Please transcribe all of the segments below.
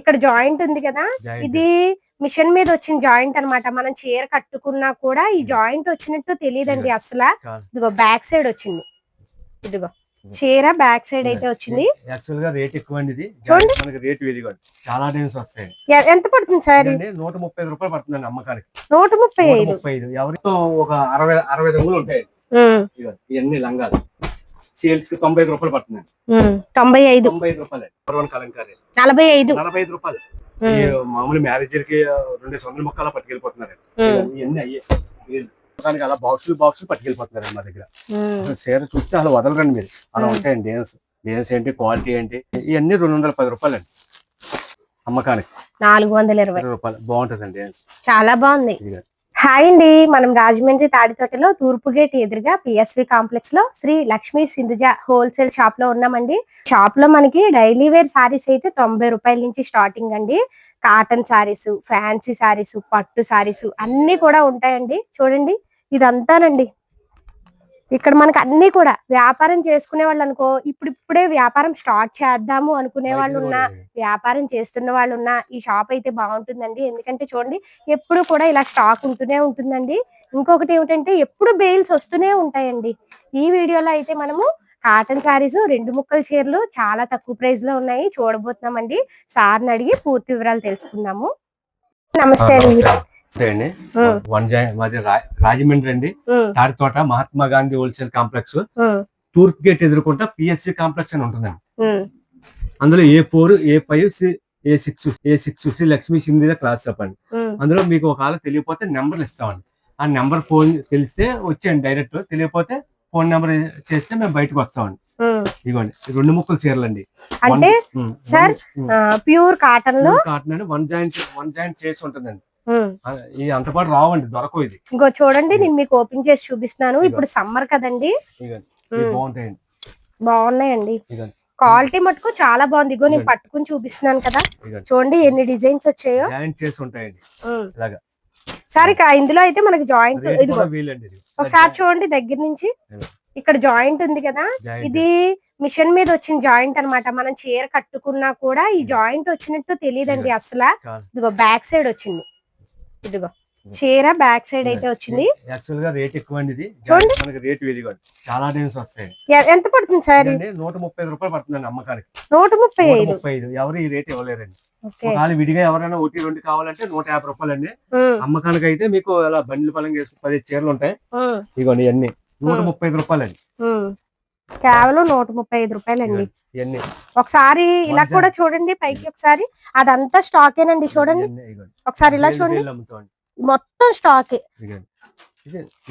ఇక్కడ జాయింట్ ఉంది కదా? ఇది మిషన్ మీద వచ్చిన జాయింట్ అన్నమాట. మనం చీర కట్టుకున్నా కూడా ఈ జాయింట్ వచ్చినట్టు తెలియదండి అసలు. ఇదిగో బ్యాక్ సైడ్ వచ్చింది. ఇదిగో చీర బ్యాక్ సైడ్ అయితే వచ్చింది. యాక్చువల్గా రేట్ ఎక్కువ అండి ఇది. చూడండి. మనకి రేట్ విడిగా చాలా డేస్ వస్తాయి. ఎంత పడుతుంది సార్? నూట ముప్పై ఐదు రూపాయలు పడుతుందండి అమ్మకానికి. నూట ముప్పై ఐదు. ముప్పై ఐదు. ఎవరితో ఒక అరవై అరవై రంగులు ఉంటాయి ఇవన్నీ లంగాలు. సేల్స్కి తొంభై ఐదు రూపాయలు పడుతుంది తొంభై ఐదు. తొంభై ఐదు రూపాయలు. పర్వన్ కలంకారీ. నలభై ఐదు. నలభై ఐదు రూపాయలు. ఈ మామూలు మ్యారేజ్కి రెండు వందల ముక్కలా పట్టుకెళ్ళిపోతున్నారు. ఇవన్నీ అయ్యే. దానికి అలా బాక్సులు బాక్సులు పట్టుకెళ్ళిపోతున్నారు మా దగ్గర. చీర చూస్తే అలా వదలరండి మీరు. అలా. ఉంటాయండి డేన్స్ డేన్స్ ఏంటి క్వాలిటీ ఏంటి? ఇవన్నీ రెండు వందల పది రూపాయలు అండి అమ్మకానికి నాలుగు వందల ఇరవై. రూపాయలు. బాగుంటుందండి డేన్స్ చాలా బాగుంది. హాయ్ అండి. మనం రాజమండ్రి తాడితోటలో తూర్పు గేట్ ఎదురుగా పిఎస్వి కాంప్లెక్స్లో శ్రీ లక్ష్మీ సింధుజ హోల్సేల్ షాప్లో ఉన్నామండి. షాప్లో మనకి డైలీ వేర్ సారీస్ అయితే తొంభై రూపాయల నుంచి స్టార్టింగ్ అండి. కాటన్ సారీస్ ఫ్యాన్సీ సారీస్ పట్టు సారీస్ అన్ని కూడా ఉంటాయండి. చూడండి ఇదంతానండి. ఇక్కడ మనకి అన్ని కూడా వ్యాపారం చేసుకునే వాళ్ళు అనుకో ఇప్పుడు ఇప్పుడే వ్యాపారం స్టార్ట్ చేద్దాము అనుకునే వాళ్ళు ఉన్నా వ్యాపారం చేస్తున్న వాళ్ళు ఉన్న ఈ షాప్ అయితే బాగుంటుందండి. ఎందుకంటే చూడండి ఎప్పుడు కూడా ఇలా స్టాక్ ఉంటూనే ఉంటుందండి. ఇంకొకటి ఏమిటంటే ఎప్పుడు బెయిల్స్ వస్తూనే ఉంటాయండి. ఈ వీడియోలో అయితే మనము కాటన్ శారీస్ రెండు ముక్కల చీరలు చాలా తక్కువ ప్రైస్లో ఉన్నాయి. చూడబోతున్నామండి. సార్ని అడిగి పూర్తి వివరాలు తెలుసుకుందాము. నమస్తే అండి. అండి వన్ మాది రాజమండ్రి అండి. Tadithota Mahatma Gandhi wholesale complex. తూర్పు గేట్ ఎదుర్కొంటా పిఎస్సి కాంప్లెక్స్ అని ఉంటుందండి. అందులో A four A five A six A six Shri Lakshmi Sindhuja class చెప్పండి. అందులో మీకు ఒకవేళ తెలియకపోతే నెంబర్లు ఇస్తామండి. ఆ నెంబర్ ఫోన్ తెలిస్తే వచ్చేయండి డైరెక్ట్. తెలియకపోతే ఫోన్ నెంబర్ చేస్తే మేము బయటకు వస్తామండి. ఇదిగోండి రెండు ముక్కలు చీరలండి. అంటే సార్, ప్యూర్ కాటన్లో కాటన్ అండి. వన్ జాయింట్ వన్ జాయింట్ చేసి ఉంటుందండి. ఉమ్, ఆ, ఈ అంతపాటు రావండి దొరకవు ఇది. ఇంకో చూడండి నేను మీకు ఓపెన్ చేసి చూపిస్తున్నాను. ఇప్పుడు సమ్మర్ కదండి. బాగుంటాయండి. బాగున్నాయండి. క్వాలిటీ మటుకు చాలా బాగుంది. ఇగో నేను. పట్టుకుని చూపిస్తున్నాను కదా. చూడండి ఎన్ని డిజైన్స్ వచ్చాయో. చేసి ఉంటాయండి. ఉమ్. ఇలాగా. సరే ఇందులో అయితే మనకి జాయింట్ ఇది. ఒకసారి చూడండి దగ్గర నుంచి. ఇక్కడ జాయింట్ ఉంది కదా. ఇది మిషన్ మీద వచ్చిన జాయింట్ అన్నమాట. మనం చీర కట్టుకున్నా కూడా ఈ జాయింట్ వచ్చినట్టు తెలియదండి అసలు. ఇదిగో బ్యాక్ సైడ్ వచ్చింది. ఇదిగో. చీర బ్యాక్ సైడ్ అయితే వచ్చింది. యాక్చువల్గా రేట్ ఎక్కువ అండి ఇది. చూడండి. మనకి రేట్ విడిగా చాలా డేస్ వస్తాయండి ఎ- ఎంత పడుతుంది సార్? నూట ముప్పై ఐదు రూపాయలు పడుతుందండి అమ్మకానికి. నూట ముప్పై ఐదు. ముప్పై ఐదు. ఎవరు ఈ రేట్ ఇవ్వలేరండి. ఒకవేళ విడిగా ఎవరైనా ఒకటి రెండు కావాలంటే నూట యాభై రూపాయలు అండి ఉమ్, అమ్మకానికి అయితే మీకు అలా బండ్లు పలం చేసి పది చీరలు ఉంటాయి. ఉమ్, ఇదిగోండి ఇవన్నీ. నూట Hmm. ముప్పై ఐదు రూపాయలు అండి. కేవలం నూట ముప్పై ఐదు రూపాయలండి. ఒకసారి ఇలా కూడా చూడండి పైకి ఒకసారి. అదంతా స్టాకేనండి చూడండి. ఒకసారి ఇలా చూడండి. మొత్తం స్టాకే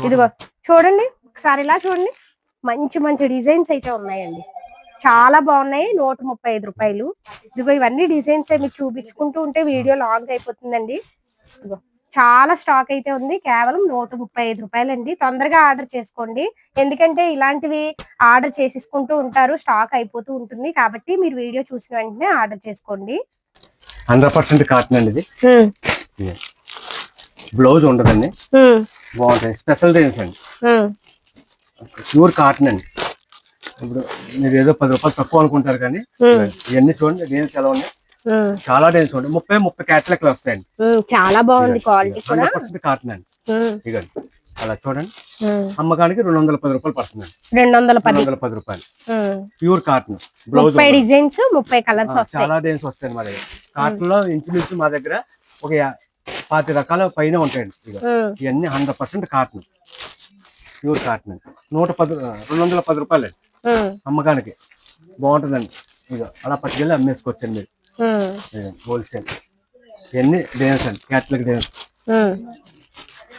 ఇదిగో చూడండి. ఒకసారి ఇలా చూడండి. మంచి మంచి డిజైన్స్ అయితే ఉన్నాయండి. చాలా బాగున్నాయి. నూట ముప్పై ఐదు రూపాయలు. ఇదిగో ఇవన్నీ డిజైన్స్ మీకు చూపించుకుంటూ ఉంటే వీడియో లాంగ్ అయిపోతుందండి. ఇదిగో. చాలా స్టాక్ అయితే ఉంది. కేవలం నూట ముప్పై ఐదు రూపాయలండి. తొందరగా ఆర్డర్ చేసుకోండి. ఎందుకంటే ఇలాంటివి ఆర్డర్ చేసేసుకుంటూ ఉంటారు. స్టాక్ అయిపోతూ ఉంటుంది. కాబట్టి మీరు వీడియో చూసిన వెంటనే ఆర్డర్ చేసుకోండి. హండ్రెడ్ పర్సెంట్ కాటన్ అండి ఇది. బ్లౌజ్ ఉండదండి. బాగుంటాయి. స్పెషల్ డిజైన్స్ అండి. ప్యూర్ కాటన్ అండి. ఇప్పుడు మీరు ఏదో పది రూపాయలు తక్కువ అనుకుంటారు కానీ ఇవన్నీ చూడండి. డిజైన్స్ ఎలా ఉన్నాయి? చాలా డిజైన్స్ ఉంటాయి ముప్పై ముప్పై క్యాట్లాక్లు వస్తాయండి. చాలా బాగుంది క్వాలిటీ కూడా. హండ్రెడ్ పర్సెంట్ కాటన్ అండి. ఇదండి అలా చూడండి. అమ్మకానికి రెండు వందల పది రూపాయలు పడుతుందండి. రెండు వందల పది వందల పది రూపాయలు. ప్యూర్ కాటన్ బ్లౌజ్ ముప్పై డిజైన్స్ ముప్పై కలర్స్ వస్తాయి. చాలా డిజైన్స్ వస్తాయండి మా దగ్గర. కాటన్లో ఇంచుమించు మా దగ్గర ఒక పాతి రకాల పైన ఉంటాయండి. ఇవన్నీ hundred percent cotton pure cotton నూట పది రెండు వందల పది రూపాయలు అమ్మకానికి. బాగుంటుందండి. ఇక అలా పట్టుకెళ్ళి అమ్మేసుకోవచ్చండి మీరు. హోల్సేల్ ఇవన్నీ డిజైన్స్ అండి క్యాట్లాగ్ డిజైన్స్ ఉమ్.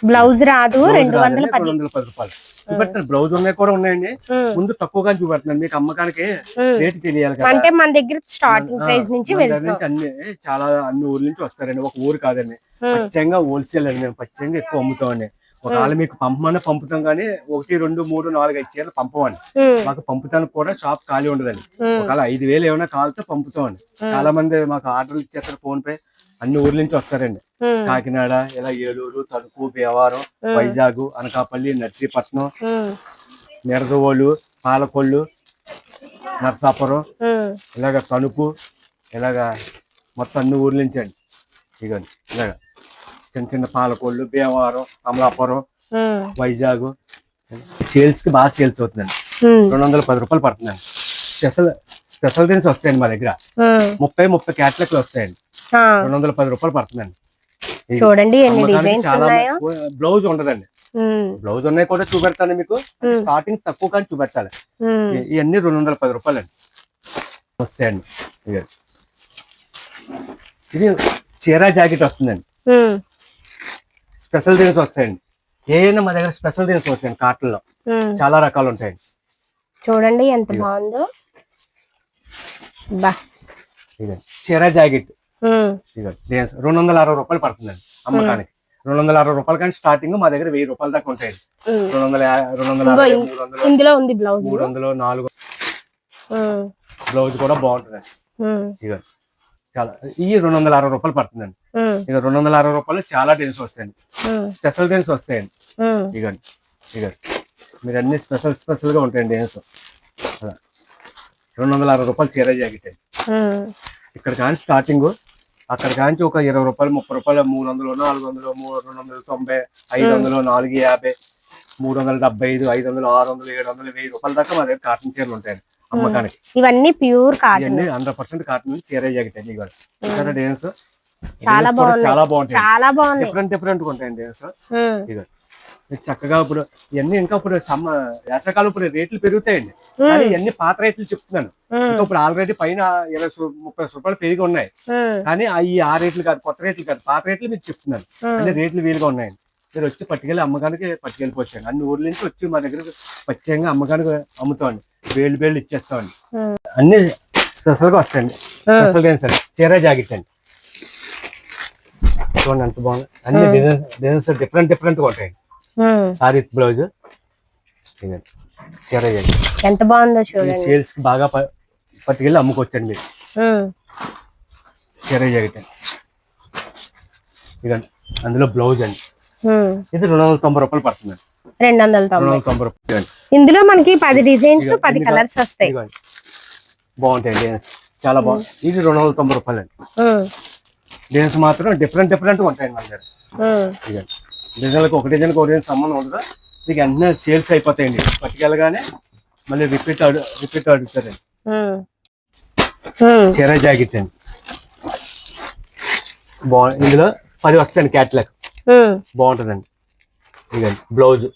బ్లౌజ్ రాదు రెండు వందల పది. రూపాయలు. చూపెట్టాను బ్లౌజ్ ఉన్నాయి కూడా ఉన్నాయండి. ముందు తక్కువగా చూపెడుతున్నాను మీకు అమ్మకానికి. రేటు తెలియాలి అంటే మన దగ్గర స్టార్టింగ్ ప్రైస్ నుంచి అన్ని చాలా అన్ని ఊర్ల నుంచి వస్తారండి ఒక ఊరు కాదండి. పచ్చంగా హోల్సేల్ అండి మేము పచ్చంగా ఎక్కువ అమ్ముతామండి. ఒకవేళ మీకు పంపమన్నా పంపుతాం కానీ ఒకటి రెండు మూడు నాలుగు ఐదు చీరలు పంపమండి. మాకు పంపుతానికి కూడా షాప్ ఖాళీ ఉండదండి. ఒకవేళ ఐదు వేలు ఏమైనా కావాలితే పంపుతామండి. చాలా మంది మాకు ఆర్డర్లు ఇచ్చేస్తారు ఫోన్ పే. అన్ని ఊర్ల నుంచి వస్తారండి. కాకినాడ ఇలా ఏలూరు తణుకు భీమవరం వైజాగ్ అనకాపల్లి నర్సీపట్నం ఉమ్, నిరదవోలు పాలకొల్లు నర్సాపురం ఇలాగ తణుకు ఇలాగ మొత్తం అన్ని ఊర్ల నుంచి అండి ఇగోండి ఇలాగ. చిన్న చిన్న పాలకోళ్ళు భీమవరం అమలాపురం వైజాగ్. సేల్స్కి బాగా సేల్స్ అవుతుందండి. రెండు వందల పది రూపాయలు పడుతుందండి. స్పెషల్ స్పెషల్ రేంజ్ వస్తాయండి మా దగ్గర. ముప్పై ముప్పై క్యాట్లాక్లు వస్తాయండి. రెండు వందల పది రూపాయలు పడుతుందండి. చూడండి ఎన్ని అమ్మకానికి డిజైన్స్ చాలా ఉన్నాయో. బ్లౌజ్ ఉండదండి. బ్లౌజ్ ఉన్నాయి కూడా చూపెడతాను మీకు. స్టార్టింగ్ తక్కువ కానీ చూపెట్టాలి. ఇవన్నీ రెండు వందల పది రూపాయలు అండి వస్తాయండి ఇది చీర జాకెట్ వస్తుందండి. స్పెషల్ రేంజ్ వస్తాయండి. ఏదైనా మా దగ్గర స్పెషల్ రేంజ్ వస్తాయండి కాటన్లో. చాలా రకాలు ఉంటాయండి చూడండి ఎంత. బాగుందో. బా. చీర జాకెట్. రెండు వందల అరవై రూపాయలు పడుతుందండి అమ్మకానికి. రెండు వందల అరవై రూపాయలు కానీ స్టార్టింగ్ మా దగ్గర వెయ్యి రూపాయల దాకా ఉంటాయండి. రెండు వందల రెండు వందల ఇందులో ఉంది బ్లౌజ్. మూడు వందలు నాలుగు బ్లౌజ్ కూడా బాగుంటుందండి. ఉమ్, ఇక చాలా ఈ రెండు వందల అరవై రూపాయలు పడుతుందండి. ఇక రెండు వందల అరవై రూపాయలు చాలా డెన్స్ వస్తాయండి. స్పెషల్ డెన్స్ వస్తాయండి. ఇగండి ఇక మీరు అన్ని స్పెషల్ స్పెషల్గా ఉంటాయండి డెన్స్ అలా. రెండు వందల అరవై రూపాయలు చీర జాకెట్ అండి. ఇక్కడ కానీ స్టార్టింగ్ అక్కడ కానీ ఒక ఇరవై రూపాయలు ముప్పై రూపాయలు మూడు వందలు నాలుగు వందలు మూడు రెండు వందల తొంభై ఐదు వందలు నాలుగు యాభై మూడు వందల డెబ్బై ఐదు ఐదు వందలు ఆరు వందలు ఏడు వందలు వెయ్యి రూపాయల దాకా మా దగ్గర కాటన్ చీరలు ఉంటాయండి. అమ్మకానికి ఇవన్నీ pure cotton. Hundred percent cotton చీర జాకెట్ అండి ఇవాళ చాలా బాగున్నాయి. చాలా బాగుంటాయి. చాలా బాగున్నాయి. డిఫరెంట్ డిఫరెంట్ ఉంటాయండి చక్కగా ఇప్పుడు ఇవన్నీ ఇంకా ఇప్పుడు సమ్మ వేసవకాలం ఇప్పుడు రేట్లు పెరుగుతాయండి. కానీ ఇవన్నీ పాత రేట్లు చెప్తున్నాను. ఇంకా ఇప్పుడు ఆల్రెడీ పైన ఇరవై ముప్పై రూపాయలు పెరిగి ఉన్నాయి. కానీ ఈ ఆ రేట్లు కాదు కొత్త రేట్లు కాదు. పాత రేట్లు మీకు చెప్తున్నాను. అన్ని రేట్లు వీలుగా ఉన్నాయండి. మీరు వచ్చి పట్టుకెళ్ళి అమ్మకానికి పట్టుకెళ్ళిపోవచ్చండి అన్ని ఊర్ల నుంచి వచ్చి మా దగ్గర పచ్చయంగా అమ్మకానికి అమ్ముతామండి. వేలు వేలు ఇచ్చేస్తామండి. అన్ని స్పెషల్గా వస్తాయండి స్పెషల్గా సార్ చీర జాకెట్ అండి. చూడండి ఎంత బాగుంది. అన్ని డిజైన్స్ డిజైన్స్ డిఫరెంట్ డిఫరెంట్గా ఉంటాయండి. సారీ బ్లౌజ్ చీర జాకెట్. ఎంత బాగుందో చూడండి. సేల్స్కి బాగా పట్టుకెళ్ళి అమ్ముకోవచ్చండి మీరు. చీర జాకెట్ అండి. ఇదండి అందులో బ్లౌజ్ అండి. ఇది రెండు వందల తొంభై రూపాయలు పడుతుంది. రెండు వందల తొంభై రూపాయలు. ఇందులో మనకి పది డిజైన్స్ పది కలర్స్ వస్తాయి. బాగుంటాయి డిజైన్స్ చాలా బాగుంది ఇది రెండు వందల తొంభై రూపాయలు అండి. డిజైన్స్ మాత్రం డిఫరెంట్ డిఫరెంట్ ఉంటాయండి మన దగ్గర. డిజైన్లకు ఒక డిజైన్కి ఒక డిజైన్ సంబంధం ఉండదు. మీకు వెంటనే సేల్స్ అయిపోతాయండి. పట్టుకెళ్ళగానే మళ్ళీ రిపీట్ రిపీట్ అడుగుతారండి. చీర జాకెట్ అండి. బాగు ఇందులో పది వస్తాయండి క్యాట్లాగ్. ఉమ్. బాగుంటుందండి. ఇదండి బ్లౌజ్.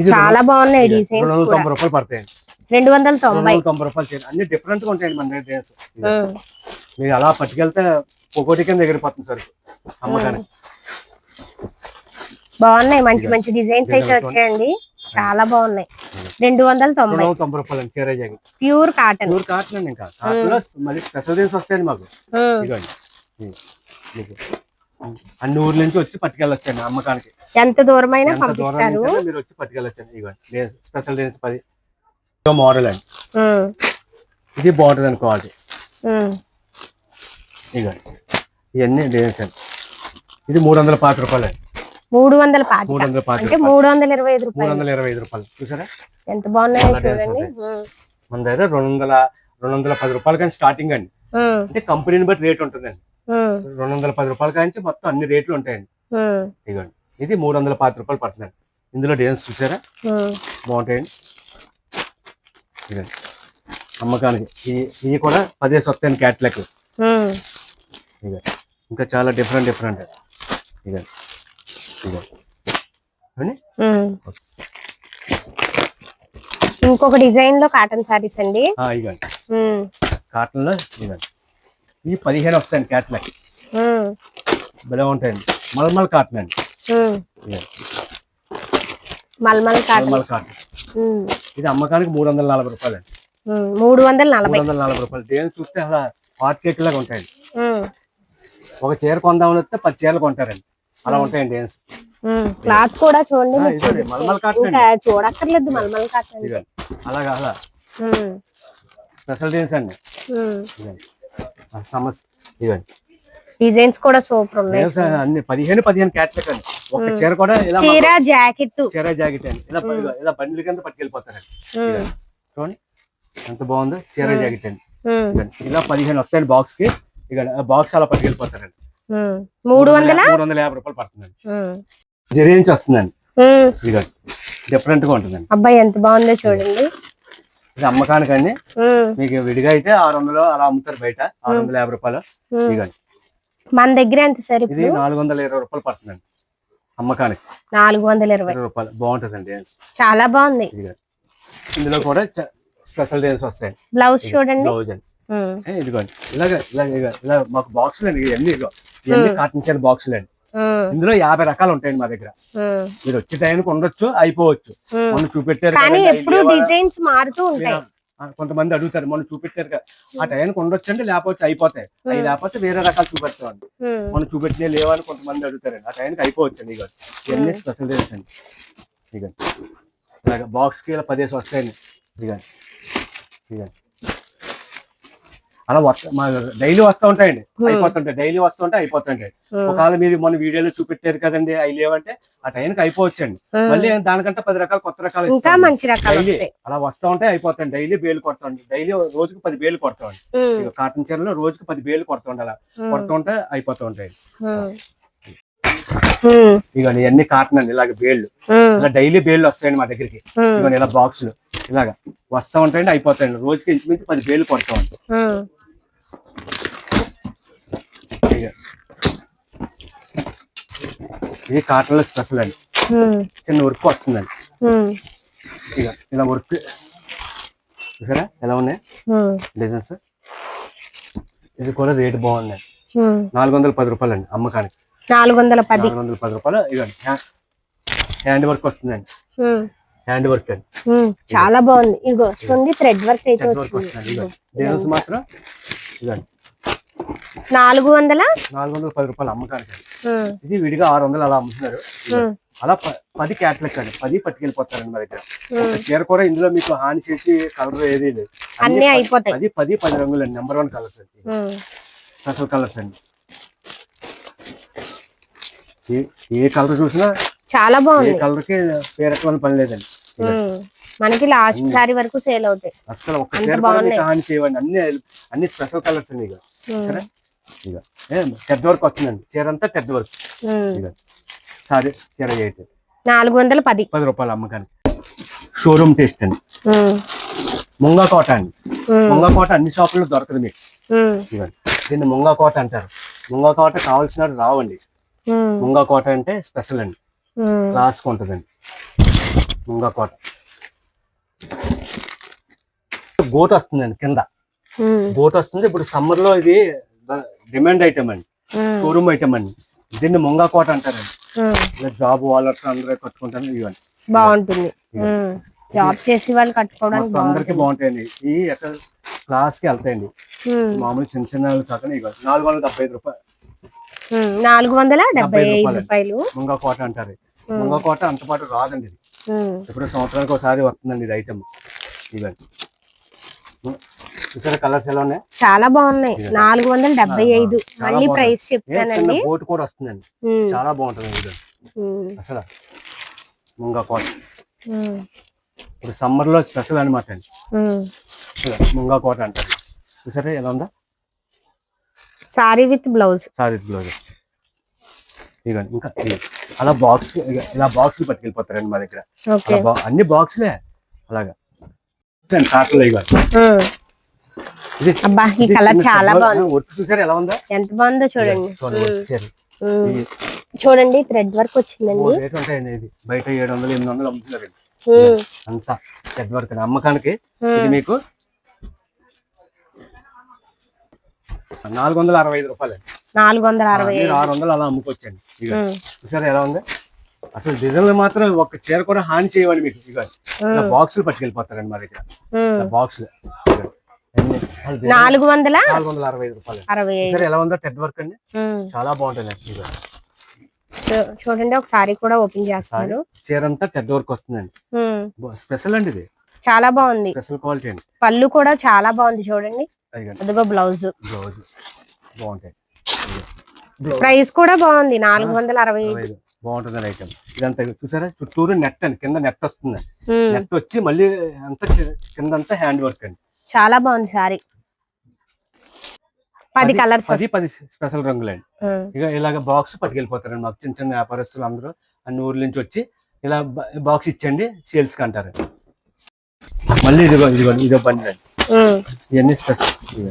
ఇది చాలా బాగున్నాయి రెండు వందల తొంభై రూపాయలు పడతాయండి. రెండు వందల తొంభై. తొంభై రూపాయలు చీర అన్ని డిఫరెంట్గా ఉంటాయండి మన దగ్గర డిజైన్స్ ఉమ్, మీరు అలా పట్టుకెళ్తే పొగోటి కింద ఎగిరిపోతుంది సరుకు అమ్మకానికి బాగున్నాయి మంచి మంచి డిజైన్స్ అయితే వచ్చాయండి. చాలా బాగున్నాయి. రెండు వందల తొంభై. తొంభై రూపాయలు ప్యూర్ కాటన్. ప్యూర్ కాటన్ అండి ఇంకా. మళ్ళీ స్పెషల్ డిజైన్స్ వస్తాయండి మాకు. అన్ని ఊర్ల నుంచి వచ్చి పట్టుకెళ్ళొచ్చండి అమ్మకానికి. ఎంత దూరమైనా పంపిస్తారు? మీరు వచ్చి పట్టుకెళ్ళొచ్చండి. ఇవ్వండి స్పెషల్ డిజైన్స్ పది. మోడల్ అండి. ఇది బాగుంటుంది అండి క్వాలిటీ. ఇవ్వండి ఇవన్నీ డిజైన్స్ అండి. ఇది మూడు వందల పాతి రూపాయలు అండి. మూడు వందల పాతిక మూడు వందల పాతి మూడు వందల ఇరవై ఐదు మూడు వందల ఇరవై ఐదు రూపాయలు. చూసారా? ఎంత బాగున్నాయో చూడండి. మన దగ్గర రెండు వందల రెండు వందల పది రూపాయలు కానీ స్టార్టింగ్ అండి. అంటే కంపెనీని బట్టి రేట్ ఉంటుందండి. రెండు వందల పది రూపాయల కాంచి మొత్తం అన్ని రేట్లు ఉంటాయండి. ఇదిగోండి. ఇది మూడు వందల పాతి రూపాయలు పడుతుందండి ఇందులో డిజైన్స్ చూసారా? బాగుంటాయండి. ఇదండి అమ్మకానికి ఇవి ఇవి కూడా పదిహేను వస్తాయండి క్యాట్లాక్ ఇక చాలా డిఫరెంట్ డిఫరెంట్. ఉమ్. ఇంకొక డిజైన్లో కాటన్ సారీస్ అండి. ఇగండి ఉమ్, కాటన్లో ఇవి పదిహేను వస్తాయండి క్యాట్లాక్ భలే ఉంటాయండి. మల్మల్ కాటన్ అండి ఉమ్. ఇగండి mulmul cotton mulmul cotton um, ఇది అమ్మకానికి మూడు వందల నలభై రూపాయలు అండి మూడు వందల నలభై. వందల నలభై రూపాయలు. దేని చూస్తే అలా హాట్ కేక్ లాగా ఉంటాయండి. ఒక చీర కొందామని వస్తే పది చీరలు కొంటారండి. అలా ఉంటాయండి డేన్స్. క్లాత్ కూడా చూడండి. మల్మల్ కాటన్ చూడక్కర్లేదు మల్మల్ కాటన్ అలాగా అలా. స్పెషల్ డేన్స్ అండి సమస్య. ఇదిగోండి. డిజైన్స్ కూడా సూపర్ ఉన్నాయి. అన్ని పదిహేను పదిహేను క్యాట్లాక్ అండి ఒక చీర కూడా చీర జాకెట్ చీర జాకెట్ అండి. ఇలా ఇలా బండిల కింద పట్టుకెళ్ళిపోతారండి. చూడండి. ఎంత బాగుందో చీర జాకెట్ అండి. ఇలా పదిహేను వస్తాయండి బాక్స్కి ఇక బాక్స్ అలా పట్టుకెళ్ళిపోతారండి. మూడు వందల? మూడు వందల యాభై రూపాయలు పడుతుందండి. జరీ నుంచి వస్తుందండి. ఇదిగో డిఫరెంట్గా ఉంటుందండి. అబ్బాయి ఎంత బాగుందో చూడండి. అమ్మకానికి అండి మీకు విడిగా అయితే ఆరు వందలు అలా అమ్ముతారు బయట. ఆరు వందల యాభై రూపాయలు. ఇదిగోండి. మన దగ్గర ఎంత సార్ ఇది నాలుగు వందల ఇరవై రూపాయలు పడుతుందండి. అమ్మకానికి. నాలుగు వందల ఇరవై రూపాయలు. బాగుంటుందండి చాలా బాగుంది. ఇందులో కూడా స్పెషల్ డిజైన్స్ వస్తాయి. బ్లౌజ్ చూడండి. బ్లౌజ్ అండి. ఇదిగోండి. ఇలాగ ఇలా ఇలా మాకు బాక్సులు అండి ఇవన్నీ ఇదిగో ఇవన్నీ కాటన్ చీర బాక్సులు అండి ఇందులో యాభై రకాలు ఉంటాయండి మా దగ్గర. మీరు వచ్చే టైంకి ఉండొచ్చు అయిపోవచ్చు. మొన్న చూపెట్టారు? డిజైన్స్ మారుతూ ఉంటాయి. కొంతమంది అడుగుతారు మొన్న చూపెట్టారు కదా. ఆ టైంకి ఉండొచ్చు అండి లేకపోతే అయిపోతాయి. అవి లేకపోతే వేరే రకాలు చూపెడతామండి. మనం చూపెట్టిన లేవని కొంతమంది అడుగుతారండి. ఆ టైంకి అయిపోవచ్చు అండి ఇక ఇవన్నీ స్పెషల్ డేస్ అండి. ఇక ఇలాగ బాక్స్కి ఇలా పదేసి వస్తాయండి. ఇక ఇక అలా వస్తా మా డైలీ వస్తూ ఉంటాయండి. అయిపోతుంటాయి. డైలీ వస్తుంటే అయిపోతుంటాయి. ఒకవేళ మీరు మొన్న వీడియోలో చూపెట్టారు కదండి అవి లేవంటే ఆ టైంకి అయిపోవచ్చండి. ఉమ్. మళ్ళీ దానికంటే పది రకాలు కొత్త రకాలు ఇంకా. మంచి అలా వస్తూ ఉంటే అయిపోతాయి డైలీ బేలు కొడతాండి డైలీ రోజుకి పది బేలు ఉమ్, ఇక కాటన్ చీరలో రోజుకి పది బేలు కొడుతుండే అలా కొడుతుంటే అయిపోతూ ఉంటాయి. ఇవన్నీ కాటన్ అండి ఇలాగ బేళ్ళు. ఇలా డైలీ బేళ్ళు వస్తాయండి మా దగ్గరికి. ఇవన్నీ ఇలా బాక్సులు ఇలాగ వస్తూ ఉంటాయండి అయిపోతాయండి. రోజుకి ఇంచుమించు పది బేలు. ఇక ఇది కాటన్లో స్పెషల్ అండి. చిన్న వర్క్ వస్తుందండి. ఇక ఇలా వర్క్ చూసారా? ఎలా ఉన్నాయి? డిజైన్స్ ఇది కూడా రేట్ బాగుందండి. నాలుగు వందల పది రూపాయలు అండి అమ్మకానికి. నాలుగు వందల పది నాలుగు వందల పది రూపాయలు హ్యాండ్ వర్క్ వస్తుందండి. హ్యాండ్ వర్క్ అండి. చాలా బాగుంది. ఇగో థ్రెడ్ వర్క్ అయితే డిజైన్స్ మాత్రం ఇదండి. నాలుగు వందల? నాలుగు వందల పది రూపాయలు అమ్మకానికి ఇది విడిగా ఆరు వందలు అలా అమ్ముతున్నారు. అలా పది క్యాట్లాగ్ అండి. పది పట్టుకెళ్ళిపోతారండి మా దగ్గర. చీర కూడా ఇందులో మీకు హాని చేసి కలర్ ఏది లేదు. అన్నీ ప- అయిపోతాయి. పది పది పది రంగులు అండి. నెంబర్ వన్ కలర్స్ అండి. స్పెషల్ కలర్స్ అండి. ఏ- ఏ కలర్ చూసినా చాలా ఏ బాగుంది. కలర్కి పేరటువంటి పని లేదండి. మనకి లాస్ట్ సారి వరకు సేల్ అవుతాయి. అసలు అంత చీర చేయవండి అన్ని అన్ని స్పెషల్ కలర్స్ అండి ఇక. సరే? ఇక. టెడ్ వర్క్ వస్తుందండి. చీర అంతా టెడ్ వర్క్. ఇక. సారీ చీర ఎయిట్ నాలుగు వందల పది. పది రూపాయలు అమ్మకానికి. షోరూమ్ టేస్ట్ అండి. ముంగా కోట అండి. ఉమ్, ముంగా కోట అన్ని షాపుల్లో దొరకదు మీకు. దీన్ని ముంగా కోట అంటారు. ముంగా కోట కావాల్సిన రావండి. ఉమ్, ముంగా కోట అంటే స్పెషల్ అండి. క్లాస్కి ఉంటుందండి ముంగా కోట. గోట్ వస్తుందండి కింద. గోట్ వస్తుంది. ఇప్పుడు సమ్మర్లో ఇది డిమాండ్ ఐటమ్ అండి. షోరూమ్ ఐటమ్ అండి. దీన్ని ముంగా కోట అంటారండి. ఇలా జాబ్ వాలర్స్ అందరూ కట్టుకుంటారు. ఇవ్వండి బాగుంటుంది. జాబ్ చేసి వాళ్ళు కట్టుకోవడానికి అందరికి బాగుంటాయండి. ఈ ఎక్కడ క్లాస్కి వెళ్తాయండి మామూలు చిన్న చిన్న కాకుండా ఇవ్వండి నాలుగు వందల డెబ్బై ఐదు రూపాయలు. నాలుగు వందల డెబ్బై ఐదు రూపాయలు. రూపాయలు. ముంగా కోట అంటారు. ముంగా కోట అంత పాటు రాదండి ఇది. ఉమ్, ఎప్పుడో సంవత్సరానికి ఒకసారి వస్తుందండి ఇది ఐటమ్ ఇక్కడ కలర్స్ ఎలా ఉన్నాయి? చాలా బాగున్నాయి. నాలుగు వందల డెబ్బై ఐదు. మళ్ళీ. ప్రైస్ చెప్తానండి బోట్ కూడా వస్తుందండి. చాలా బాగుంటుంది అసలు. ముంగా కోట. ఇప్పుడు సమ్మర్లో స్పెషల్ అనమాట అండి ముంగా కోట అంటారు. చూసారా ఎలా ఉందా? Sari with blouse. Sari blouse. ఇదిగోండి ఇంకా. అలా బాక్స్ ఇలా బాక్స్ పట్టుకెళ్ళిపోతారండి మా దగ్గర. అలా బా- అన్ని బాక్స్లే అలాగా. కాటలు ఇవ్వాలి ఉమ్. ఇది అబ్బా ఈ ఇది కలర్ చిన్న చాలా పెద్ద- బాగుంది. వర్క్ చూసారా? ఎలా ఉందా? ఎంత బాగుందో చూడండి. చూడండి వర్క్ చూసారు. ఉమ్, ఇది. చూడండి థ్రెడ్ వర్క్ వచ్చిందండి. రేట్ ఉంటాయండి ఇది. బయట ఏడు వందలు ఎనిమిది వందలు అమ్ముతున్నారండి ఉమ్, అంతా పెద్ద వర్క్. అమ్మకానికి ఇది మీకు నాలుగు వందల అరవై ఐదు రూపాయలు. నాలుగు వందల అరవై ఆరు వందలు అలా అమ్ముకోవచ్చండి. ఇక చూసారా ఎలా ఉంది? అసలు డిజైన్లు మాత్రం ఒక చీర కూడా హాని చేయవండి మీకు. ఇక బాక్సులు పట్టుకెళ్ళిపోతారండి మా దగ్గర. బాక్సులు. నాలుగు వందల నాలుగు వందల అరవై ఐదు రూపాయలు. అరవై సరే ఎలా ఉందో? టెడ్ వర్క్ అండి. చాలా బాగుంటుంది చూడండి ఒక సారీ కూడా ఓపెన్ చేస్తున్నారు చీర అంతా టెడ్ వర్క్ వస్తుందండి. స్పెషల్ అండి ఇది. చాలా బాగుంది. స్పెషల్ క్వాలిటీ అండి. పళ్ళు కూడా చాలా బాగుంది చూడండి. అదిగో బ్లౌజ్. బ్లౌజ్. బాగుంటాయి. ప్రైస్ కూడా బాగుంది. నాలుగు వందల అరవై ఐదు. బాగుంటుంది ఐటమ్. ఇదంతా చూసారా? చుట్టూరు నెట్ అండి. కింద నెట్ వస్తుంది. నెట్ వచ్చి మళ్ళీ అంతా కింద అంతా హ్యాండ్ వర్క్ అండి. చాలా బాగుంది సారీ. పది కలర్స్ పది పది స్పెషల్ రంగులండి. ఇక ఇలాగ బాక్స్ పట్టుకెళ్ళిపోతారండి మాకు. చిన్న చిన్న వ్యాపారస్తులు అందరూ. అన్ని ఊర్ల నుంచి వచ్చి ఇలా బాక్స్ ఇచ్చండి సేల్స్కి అంటారు. మళ్ళీ ఇదిగో ఇదిగో ఇదో బండి ఇవన్నీ స్పెషల్ ఇదిగో.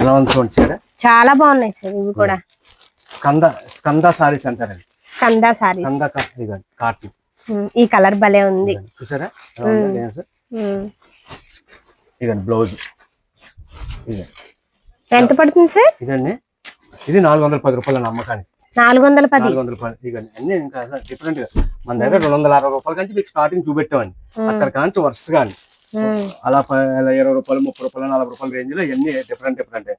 ఎలా ఉంది చూడండి చీర? చాలా బాగున్నాయి సార్ ఇవి కూడా. స్కంద స్కంద సారీస్ అంటారండి స్కందా సారీ స్కంద కాటన్ ఈ కలర్ భలే ఉంది. చూసారా. ఇదిగోండి బ్లౌజ్ ఎంత పడుతుంది సార్? ఇదండి. ఇది నాలుగు వందల పది రూపాయల అమ్మకానికి నాలుగు వందల పది. నాలుగు వందల అన్ని ఇంకా డిఫరెంట్గా. మన దగ్గర రెండు వందల అరవై రూపాయల నుంచి మీకు స్టార్టింగ్ చూపెట్టామండి. అక్కడ కాంచి వరుసగా. అలా ఇరవై రూపాయలు ముప్పై రూపాయలు నలభై రూపాయల రేంజ్లో ఇవన్నీ డిఫరెంట్ డిఫరెంట్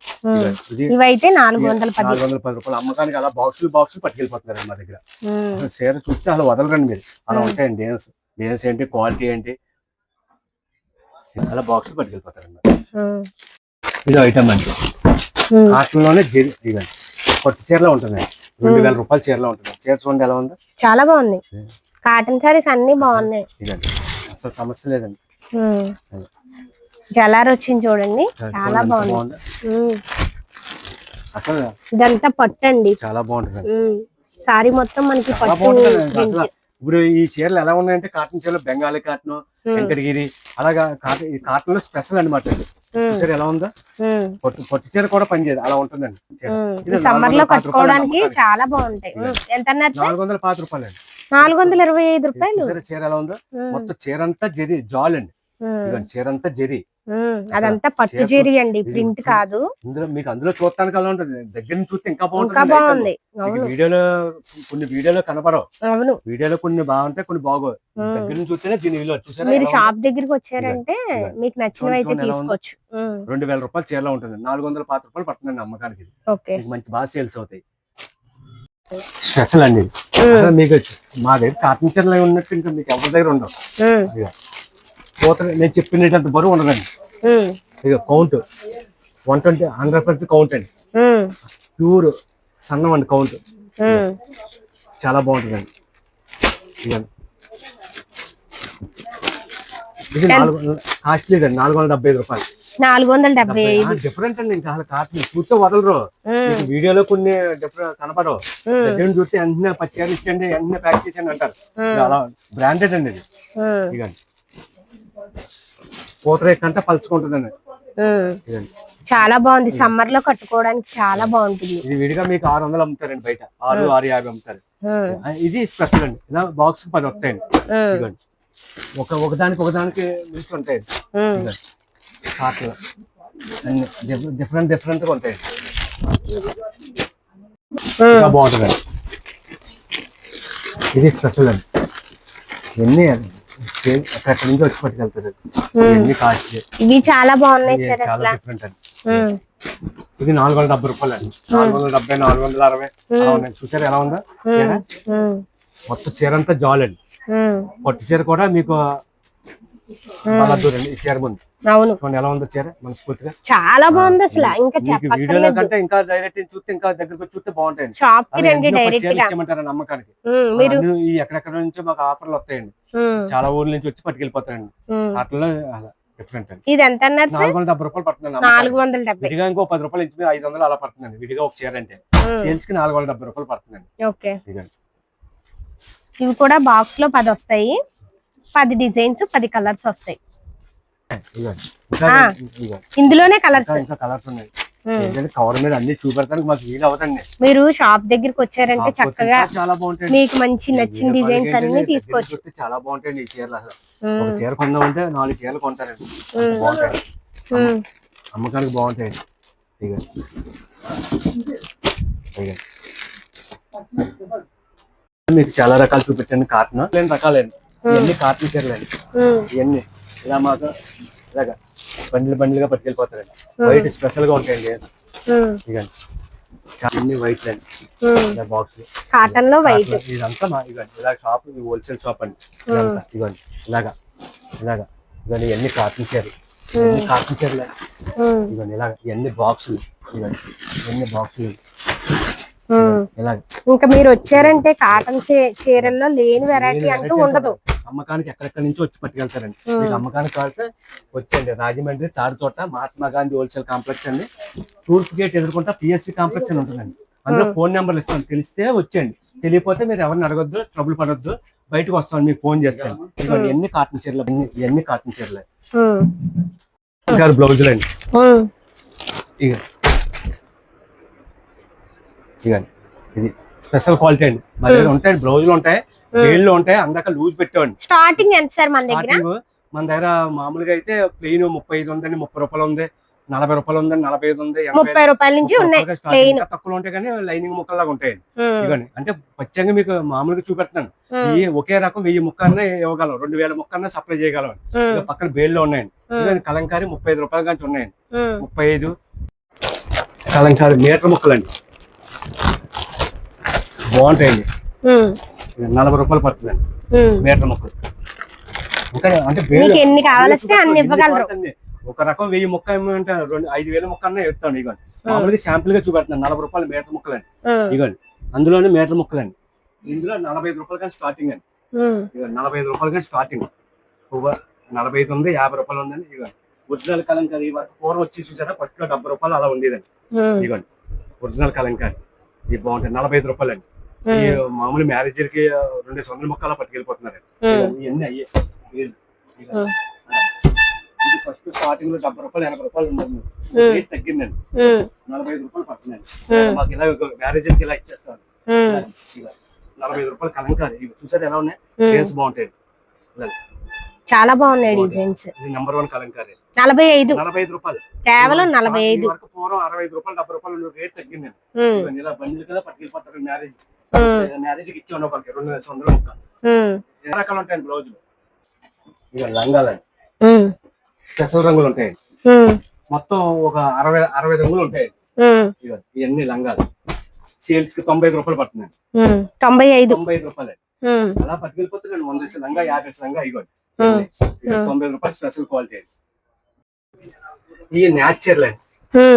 ఇవైతే నాలుగు వందల పది నాలుగు వందల పది. రూపాయలు అమ్మకానికి అలా బాక్సులు బాక్సులు పట్టుకెళ్ళిపోతున్నారు మా దగ్గర. అసలు చీర చూస్తే అలా వదలరండి మీరు. అలా ఉంటాయండి డిజైన్స్ డిజైన్స్ ఏంటి? క్వాలిటీ ఏంటి? అలా బాక్స్ పట్టుకెళ్ళిపోతారు. ఇది ఐటమ్ అండి. ఉమ్. కాటన్లోనే జరి ఇదండి కొత్త చీరలో ఉంటుంది రెండు వేల రూపాయల చీరలో ఉంటుంది. చీర చూడండి ఎలా ఉందో. చాలా బాగున్నాయి కాటన్ సారీస్ అన్ని బాగున్నాయి. ఇదండి అసలు సమస్య లేదండి. జలార్ వచ్చింది చూడండి. చాలా బాగుంది. బాగుందో. అసలు ఇదంతా పట్టండి చాలా బాగుంటుంది. సారీ మొత్తం మనకి పట్టు. ఇప్పుడు ఈ చీరలు ఎలా ఉన్నాయంటే కాటన్ చీరలు బెంగాలీ కాటన్ వెంకటగిరి అలాగా కాటన్ ఈ కాటన్లో స్పెషల్ అనమాట. చీర ఎలా ఉందో. పొట్టు పొట్టు చీర కూడా పనిచేయదు అలా ఉంటుందండి సమ్మర్లో కట్టుకోవడానికి. చాలా బాగుంటాయి. ఎంత నాలుగు వందల పాతి రూపాయలు అండి. నాలుగు వందల ఇరవై ఐదు రూపాయలు? చీర ఎలా ఉందో. మొత్తం చీర అంతా జరి జాల్ అండి. చీర అంతా జరి. అదంతా పట్టు చీర జీరి అండి ప్రింట్ కాదు. ఇందులో మీకు అందులో చూడటానికి అలా ఉంటుంది. దగ్గర నుంచి చూస్తే ఇంకా బాగుంటుంది బాగుంది. వీడియోలో కొన్ని వీడియోలో కనపడవు. అవును. వీడియోలో కొన్ని బాగుంటాయి కొన్ని బాగోవు. ఉమ్. దగ్గర నుంచి చూస్తేనే దీని విలువ చూసారా? మీరు? షాప్ దగ్గరికి వచ్చారంటే. మీకు నచ్చినవి అయితే? తీసుకోవచ్చు. రెండు వేల రూపాయలు చీరలో ఉంటుంది. నాలుగు వందల పాతి రూపాయలు పడుతుందండి అమ్మకానికి. ఓకే. మంచి బాగా సేల్స్ అవుతాయి. స్పెషల్ అండి మీకు వచ్చి- మా దగ్గర కాటన్ చీరలు ఉన్నట్టు ఇంకా మీకు ఎవరి దగ్గర ఉండవు. పోత నేను చెప్పినట్టు బరువు ఉండదండి. ఇక count one twenty hundred percent count అండి. ప్యూర్ సన్నం అండి కౌంట్. చాలా బాగుంటుందండి. ఇదండి ఇది నాలుగు కాస్ట్లీ అండి నాలుగు వందల డెబ్బై ఐదు రూపాయలు. నాలుగు వందల డెబ్బై ఐదు. డిఫరెంట్ అండి ఇంకా అసలు కాటన్ చూస్తే వదలరు. వీడియోలో కొన్ని డిఫరెంట్ కనపడవు. దగ్గర చూస్తే వెంటనే పచ్చారు ఇచ్చండి ప్యాక్ చేసండి అంటారు. అలా బ్రాండెడ్ అండి ఇది. ఇదండి పూతరేక్ అంటే పలుచుకుంటుందండి. ఇదండి. చాలా బాగుంది. సమ్మర్లో కట్టుకోవడానికి చాలా బాగుంటుంది. ఇది విడిగా మీకు ఆరు వందలు అమ్ముతారండి బయట. ఆరు ఆరు యాభై అమ్ముతారు. ఇది స్పెషల్ అండి. ఇలా బాక్స్ పది వస్తాయండి. ఇదిగోండి. ఒక ఒకదానికి ఒకదానికి మిల్చి ఉంటాయండి. కాట్లు అన్ని డిఫరెంట్ డిఫరెంట్గా ఉంటాయండి. బాగుంటుందండి. ఇది స్పెషల్ అండి. ఇవన్నీ సేమ్ అక్కడి నుంచి వచ్చి పట్టుకెళ్తారు. ఇవి చాలా బాగున్నాయి సార్ చాలా డిఫరెంట్ అండి. ఇది నాలుగు వందల డెబ్బై రూపాయలు అండి. నాలుగు వందల డెబ్బై నాలుగు వందల అరవై. అలా ఉన్నాయి. చూసారు ఎలా ఉందో. మొత్తం చీర అంతా జాల్ అండి ఉమ్. పొట్టి చీర కూడా మీకు ఈ చీర ముందు. అవును. చూడండి ఎలా ఉందో చీర మనస్ఫూర్తిగా. చాలా బాగుంది అసలు ఇంకా వీడియోలో కంటే ఇంకా డైరెక్ట్ చూస్తే ఇంకా దగ్గరకు చూస్తే బాగుంటాయండి. షాప్కి రండి డైరెక్ట్గా. నమ్మకానికి. మీరు ఈ ఎక్కడెక్కడ నుంచో మాకు ఆఫర్లు వస్తాయండి. చాలా ఊర్ల నుంచి వచ్చి పట్టుకెళ్ళిపోతారండి. అలా డిఫరెంట్ అండి. ఇది ఎంత అన్నారు సార్? నాలుగు వందల డెబ్బై రూపాయలు పడుతుంది నాలుగు వందల డెబ్బై. విడిగా ఇంకో పది రూపాయలు ఇంచు మీద ఐదు వందలు అలా పడుతుందండి. విడిగా ఒక చీర అంటే. సేల్స్కి నాలుగు వందల డెబ్బై రూపాయలు పడుతుందండి. ఓకే. ఇవి కూడా బాక్స్లో పది వస్తాయి. పది డిజైన్స్ పది కలర్స్ వస్తాయి. ఇందులోనే కలర్స్. కలర్స్ ఉన్నాయి. కవర్ మీద అన్ని చూపెడతానికి మాకు వీలు అవుతండి మీరు షాప్ దగ్గరికి వచ్చారంటే చక్కగా చాలా బాగుంటాయి మీకు మంచి నచ్చిన డిజైన్స్ అన్ని తీసుకోవచ్చు. చాలా బాగుంటాయండి ఈ చీరలు అసలు. ఒక చీర కొందామంటే నాలుగు చీరలు కొంటారండి. బాగుంటాయి. అమ్మకానికి బాగుంటాయండి. మీకు చాలా రకాలు చూపించండి కాటన్. లేని రకాలండి. ఇవన్నీ కాటన్ చీరలండి ఉమ్. ఇవన్నీ. ఇలా మాకు ఇలాగా బండిలు బండిలుగా పట్టుకెళ్ళిపోతారండి. వైట్ స్పెషల్గా ఉంటాయండి. ఇదండి అన్ని వైట్ అండి. బాక్స్ కాటన్లో వైట్. ఇదంతా మా ఇవ్వండి ఇలా షాప్ హోల్సేల్ షాప్ అండి. ఇదంతా. ఇవ్వండి ఇలాగా. ఇలాగా. ఇవన్నీ ఎన్ని కాటన్ చీరలు ఇవన్నీ కాటన్ చీరలు ఉమ్. ఇవన్నీ ఇలాగ. ఇవన్నీ బాక్సులు. ఇవన్నీ ఇవన్నీ బాక్సులు. ఇంకా మీరు వచ్చారంటే కాటన్ చీరల్లో లేని వెరైటీ అంటూ ఉండదు. అమ్మకానికి ఎక్కడెక్కడి నుంచి వచ్చి పట్టుకెళ్తారండి. మీకు అమ్మకానికి కావాలంటే వచ్చండి రాజమండ్రి తాడితోట మహాత్మా గాంధీ హోల్సేల్ కాంప్లెక్స్ అండి. తూర్పు గేట్ ఎదుర్కొంటా పిఎస్సి కాంప్లెక్స్ అని ఉంటుందండి. అందులో ఫోన్ నెంబర్లు ఇస్తాను తెలిస్తే వచ్చండి తెలియకపోతే మీరు ఎవరిని అడగొద్దు ట్రబుల్ పడొద్దు. బయటకు వస్తాను మీకు ఫోన్ చేస్తాను ఎన్ని కాటన్ చీరలు ఎన్ని- కాటన్ చీరలు? బ్లౌజులు అండి. ఇక ఇగండి ఇది స్పెషల్ క్వాలిటీ అండి. మా దగ్గర ఉంటాయి బ్లౌజులు ఉంటాయి వేళ్ళు ఉంటాయి అందాక లూజ్ పెట్టేవాడి స్టార్టింగ్ ఎంత సార్ మన దగ్గర? మన దగ్గర మామూలుగా అయితే ప్లెయిన్ ముప్పై ఐదు ఉందండి ముప్పై రూపాయలు ఉంది నలభై రూపాయలు ఉందండి నలభై ఐదు ఉంది ముప్పై రూపాయల నుంచి ఉన్నాయి తక్కువ ఉంటాయి కానీ లైనింగ్ ముక్కలాగా ఉంటాయి. ఇవ్వండి అంటే పచ్చంగా మీకు మామూలుగా చూపెడుతున్నాను. ఈ ఒకే రకం వెయ్యి ముక్కన్న ఇవ్వగలం రెండు వేల ముక్కన్న సప్లై చేయగలం. పక్కన బేల్లో ఉన్నాయండి. ఇదిగోండి కలంకారీ ముప్పై ఐదు రూపాయల నుంచి ఉన్నాయండి. ముప్పై ఐదు కలంకారీ మీటర్ ముక్కలండి. బాగుంటాయండి. నలభై రూపాయలు పడుతుందండి. మీటర్ ముక్కలు. అంటే ఎన్ని కావాల్స్తే అన్ని ఇవ్వగలరు? ఒక రకం వెయ్యి ముక్క ఏమంటే రెండు ఐదు వేల ముక్క అన్న ఇస్తాను ఇగోండి. మామూలుగా శాంపుల్గా చూపెడుతున్నాను నలభై రూపాయలు మీటర్ ముక్కలండి. ఇగోండి. అందులోనే మీటర్ ముక్కలండి. ఇందులో నలభై ఐదు రూపాయలు కానీ స్టార్టింగ్ అండి. నలభై ఐదు రూపాయలు కానీ స్టార్టింగ్. నలభై ఐదు ఉంది యాభై రూపాయలు ఉందండి. ఇక ఒరిజినల్ కలంకారీ వరకు పూర్వం వచ్చి చూసారా ఫస్ట్లో డెబ్బై రూపాయలు అలా ఉండేదండి. ఉమ్. ఇదిగోండి ఒరిజినల్ కలంకారీ. ఇది బాగుంటాయి నలభై ఐదు రూపాయలు అండి. మామూలు మ్యారేజ్లకి రెండు వందల ముక్కలు అలా పట్టుకెళ్ళిపోతున్నారు ఉమ్. ఇవన్నీ అయ్యే ఇది- ఇది- ఉమ్. ఇది ఫస్ట్ స్టార్టింగ్లో డెబ్బై రూపాయలు ఎనభై రూపాయలు ఉండదు. రేట్ తగ్గిందండి. నలభై ఐదు రూపాయలు పడుతుందండి. మాకు ఇలా మ్యారేజ్లకి ఇలా ఇచ్చేస్తారు నలభై ఐదు రూపాయలు కలంకారీ ఇవి చూసారు ఎలా ఉన్నాయి. డేస్ బాగుంటాయి. చాలా బాగున్నాయి డిజైన్స్. Number one Kalamkari. నలభై ఐదు. నలభై ఐదు రూపాయలు. కేవలం నలభై ఐదు. పూర్వం అరవై ఐదు రూపాయలు డెబ్బై రూపాయలు రేట్. ఇవన్నీ ఇలా బండిలు కదా పట్టుకెళ్ళిపోతారు మ్యారేజ్. మ్యారేజ్కి ఇచ్చి ఉండవు ఒకరికి రెండు వేల వందలు ముక్క రకాలు ఉంటాయండి బ్లౌజులు? ఇక లంగాలండి. స్పెషల్ రంగులు ఉంటాయి. మొత్తం ఒక అరవై అరవై రంగులు ఉంటాయి. ఇవన్నీ లంగాలు. సేల్స్కి తొంభై ఐదు రూపాయలు పడుతున్నాయి. తొంభై ఐదు. తొంభై ఐదు రూపాయలు. అలా పట్టుకెళ్ళిపోతే వంద లంగా యాభై లంగా ఇవ్వండి. తొంభై రూపాయలు స్పెషల్ క్వాలిటీ ఈ న్యాచురల్ అండి.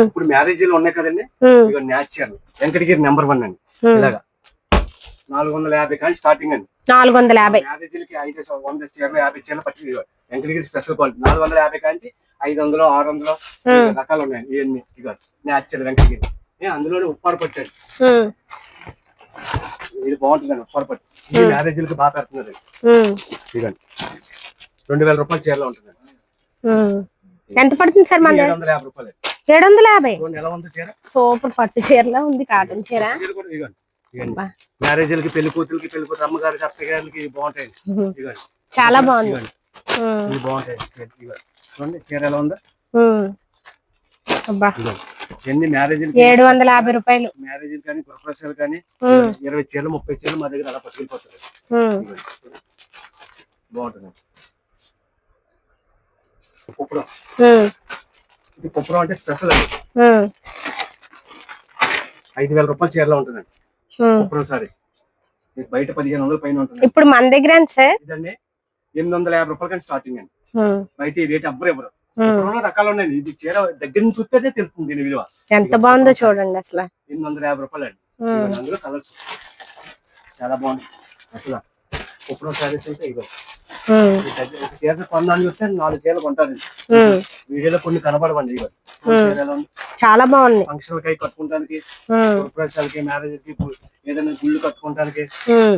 ఇప్పుడు మ్యారేజీలు ఉన్నాయి కదండి. ఇక న్యాచురల్. వెంకటగిరి నెంబర్ వన్ అండి. ఇలాగా. నాలుగు వందల యాభై కానీ స్టార్టింగ్ అండి. నాలుగు వందల యాభై. మ్యారేజీలకి ఐదు వంద చీరలు యాభై చీరలు పట్టి ఇదిగో. వెంకటగిరి స్పెషల్ క్వాలిటీ నాలుగు వందల యాభై కాంచి ఐదు వందలు ఆరు వందలు. రకాలు ఉన్నాయి. ఇవన్నీ ఇక న్యాచురల్ వెంకటగిరి. అందులోనే ఉప్పారు పట్టాడు. ఇది బాగుంటుందండి ఉప్పారు పట్టు. మ్యారేజీలకి బాగా పెడుతున్నారు. ఇదండి రెండు వేల రూపాయల చీరలో ఉంటుందండి ఉమ్. ఎంత పడుతుంది సార్ మన ఏడు వందల యాభై రూపాయలు. ఏడు వందల యాభై వంద చీర. సూపర్ పట్టు చీరలో ఉంది కాటన్ చీర. చీర కూడా ఇదిగోండి ఇవన్నీ అబ్బా. మ్యారేజీలకి పెళ్ళి కూతురికి పెళ్ళి కూతురు అమ్మగారికి అత్తగారికి బాగుంటాయి. ఇదిగోండి చాలా బాగుంది. ఇదిగోండి ఉమ్. ఇవి బాగుంటాయి. ఇదిగోండి చూడండి చీర ఎలా ఉందా. ఉమ్. అబ్బా. ఇదిగోండి ఎన్ని మ్యారేజీలు ఏడు వందల యాభై రూపాయలు. మ్యారేజీలు కానీ గృహప్రవేశాలు కానీ ఉమ్. ఇరవై చీరలు ముప్పై చీరలు మా దగ్గర అలా ఉమ్. ఇదిగోండి. బాగుంటుంది. పుప్పురం ఉమ్. ఇది పుప్పురం అంటే స్పెషల్ అండి. ఐదు వేల రూపాయల చీరలో ఉంటుందండి. ఉమ్. పుప్పురం సారీ. ఇది బయట పదిహేను వందల పైన ఉంటుంది ఇప్పుడు మన దగ్గర ఇదండి ఎనిమిది వందల యాభై రూపాయలు కానీ స్టార్టింగ్ అండి. బయట ఈ రేట్ ఎవ్వరు ఎవరు రకాలు ఉన్నాయండి. ఇది చీర దగ్గర నుంచి చూస్తేనే తెలుస్తుంది దీని విలువ. ఎంత బాగుందో చూడండి అసలు. ఎనిమిది వందల యాభై రూపాయలు అండి. అందులో కలర్స్. చాలా బాగుంది. అసలు పుప్పురం సారీస్ అయితే దగ్గర ఒక చీర చూస్తే నాలుగు చీరలు కొంటారు. వీడియోలో కొన్ని కనబడవండి. చాలా బాగుంది. ఫంక్షన్ కై కట్టుకుంటానికి ఉమ్. గృహప్రవేశాలకి మ్యారేజ్కి ఏదైనా గుళ్ళు కట్టుకుంటానికి.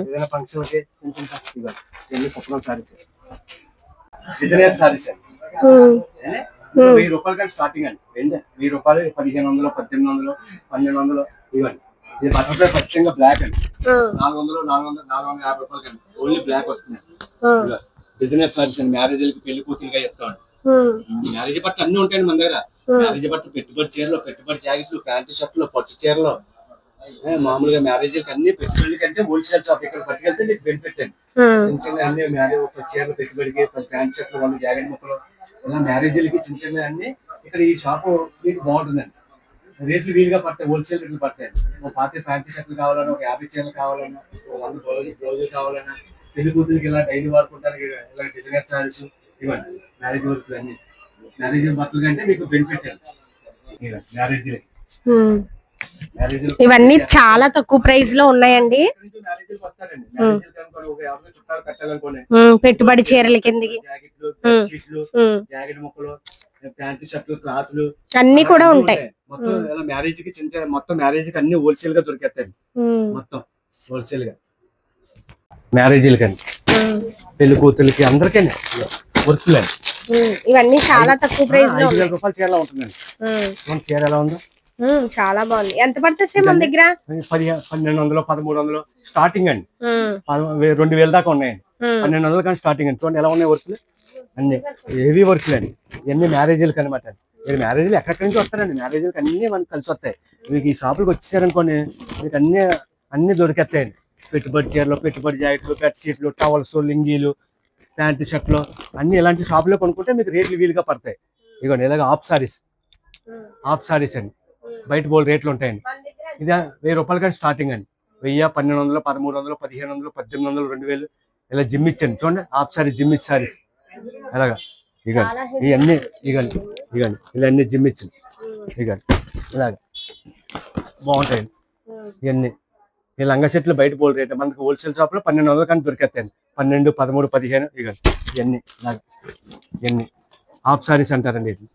ఏదైనా ఫంక్షన్కి ఎన్ని పుస్తకం సారీస్ డిజైనర్ సారీస్. వెయ్యి రూపాయలు కానీ స్టార్టింగ్ అండి. ఏంటి వెయ్యి రూపాయలు పదిహేను వందలు పద్దెనిమిది వందలు పన్నెండు వందలు ఇవ్వండి. ఇది బటర్ఫ్లై పచ్చంగా బ్లాక్ అండి. నాలుగు వందలు నాలుగు వందలు నాలుగు వందల యాభై రూపాయలు కండి ఓన్లీ బ్లాక్ వస్తుంది డిజైనర్ సారీస్ అండి మ్యారేజ్లకి పెళ్ళి కూతురుగా ఉమ్. మ్యారేజ్ బట్టలు అన్ని ఉంటాయండి మన దగ్గర. మ్యారేజ్ బట్టలు పెట్టుబడి చీరలు పెట్టుబడి జాకెట్లు ప్యాంటు షర్ట్లు పట్టు చీరలు. మామూలుగా మ్యారేజ్ అన్ని పెట్టుబడి కంటే హోల్సేల్ షాప్ ఇక్కడ పట్టుకెళ్తే మీకు బెనిఫిట్ అండి. చిన్న చిన్న అన్ని మ్యారేజ్ ఒక చీరలు పెట్టుబడికి ప్యాంట్ షర్ట్లు వాళ్ళు జాకెట్ ముక్కలు. ఇలా మ్యారేజ్లకి చిన్న చిన్న అన్ని ఇక్కడ ఈ షాప్ మీకు బాగుంటుందండి. రేట్లు వీలుగా పడతాయి హోల్సేల్ రేట్లు పడతాయి. ఒక పాత ప్యాంట్ షర్ట్లు కావాలన్నా ఒక యాభై చీరలు కావాలన్నా ఒక వంద బ్లౌజ్ బ్లౌజులు కావాలన్నా పెళ్ళి కూతురికి ఇలా డైలీ వాడుకుంటానికి ఇలా డిజైనర్ సారీస్ ఇవ్వండి. మ్యారేజ్ వర్క్ అన్ని. మ్యారేజ్ బట్టలు కంటే మీకు బెనిఫిట్ మ్యారేజ్ ఇవన్నీ చాలా తక్కువ ప్రైస్లో ఉన్నాయండి. పెట్టుబడి చీరల కిందకి. అన్ని కూడా ఉంటాయి. మొత్తం మ్యారేజ్కి చిన్న మొత్తం మ్యారేజ్కి అన్ని హోల్సేల్గా దొరికేస్తాయి మొత్తం హోల్సేల్గా. మ్యారేజీలకి అండి ఉమ్, పెళ్ళి కూతురికి అందరికీ వర్క్లు అండి ఉమ్, ఇవన్నీ చాలా తక్కువ ప్రైస్లో వేల రూపాయల చీర ఉంటుందండి. మన చీర ఎలా ఉందో? చాలా బాగుంది. ఎంత పడుతుంది మన దగ్గర? పది పన్నెండు వందలు పదమూడు వందలు. స్టార్టింగ్ అండి. రెండు వేల దాకా ఉన్నాయండి పన్నెండు వందలు కానీ స్టార్టింగ్ అండి. చూడండి ఎలా ఉన్నాయి వర్క్లు. అన్ని హెవీ వర్క్లు అండి. ఇవన్నీ మ్యారేజీలకు అనమాట మీరు మ్యారేజ్లు ఎక్కడెక్కడి నుంచి వస్తారండి? మ్యారేజ్లకు అన్ని మనకు కలిసి వస్తాయి. మీకు ఈ షాపులకు వచ్చేసారనుకోండి మీకు అన్ని అన్ని దొరికేస్తాయండి. పెట్టుబడి చీరలు పెట్టుబడి జాకెట్లు పెట్ షీట్లు టవల్స్ లింగీలు ప్యాంటు షర్ట్లు అన్ని ఇలాంటి షాపులో కొనుక్కుంటే మీకు రేట్లు వీలుగా పడతాయి. ఇదిగోండి ఇలాగ ఆఫ్ సారీస్. ఆఫ్ సారీస్ అండి. బయట బోల్ రేట్లు ఉంటాయండి. ఇది వెయ్యి రూపాయలు కానీ స్టార్టింగ్ అండి. వెయ్యి పన్నెండు వందలు పదమూడు వందలు పదిహేను వందలు పద్దెనిమిది వందలు రెండు వేలు. ఇలా జిమ్ ఇచ్చండి చూడండి హాఫ్ సారీ జిమ్ ఇచ్చి సారీస్. అలాగా. ఇగండి. ఇవన్నీ ఇగండి ఇగండి ఇలా అన్ని జిమ్ ఇచ్చింది ఉమ్, ఇగండి ఇలాగ. బాగుంటాయండి. ఇవన్నీ. ఈ లంగా సెట్లు బయట పోల్ రేట్ మనకి హోల్సేల్ షాప్లో పన్నెండు వందలు కానీ దొరికేస్తాయండి. పన్నెండు పదమూడు పదిహేను ఇక ఇవన్నీ ఇవన్నీ. హాఫ్ సారీస్ అంటారండి ఇది.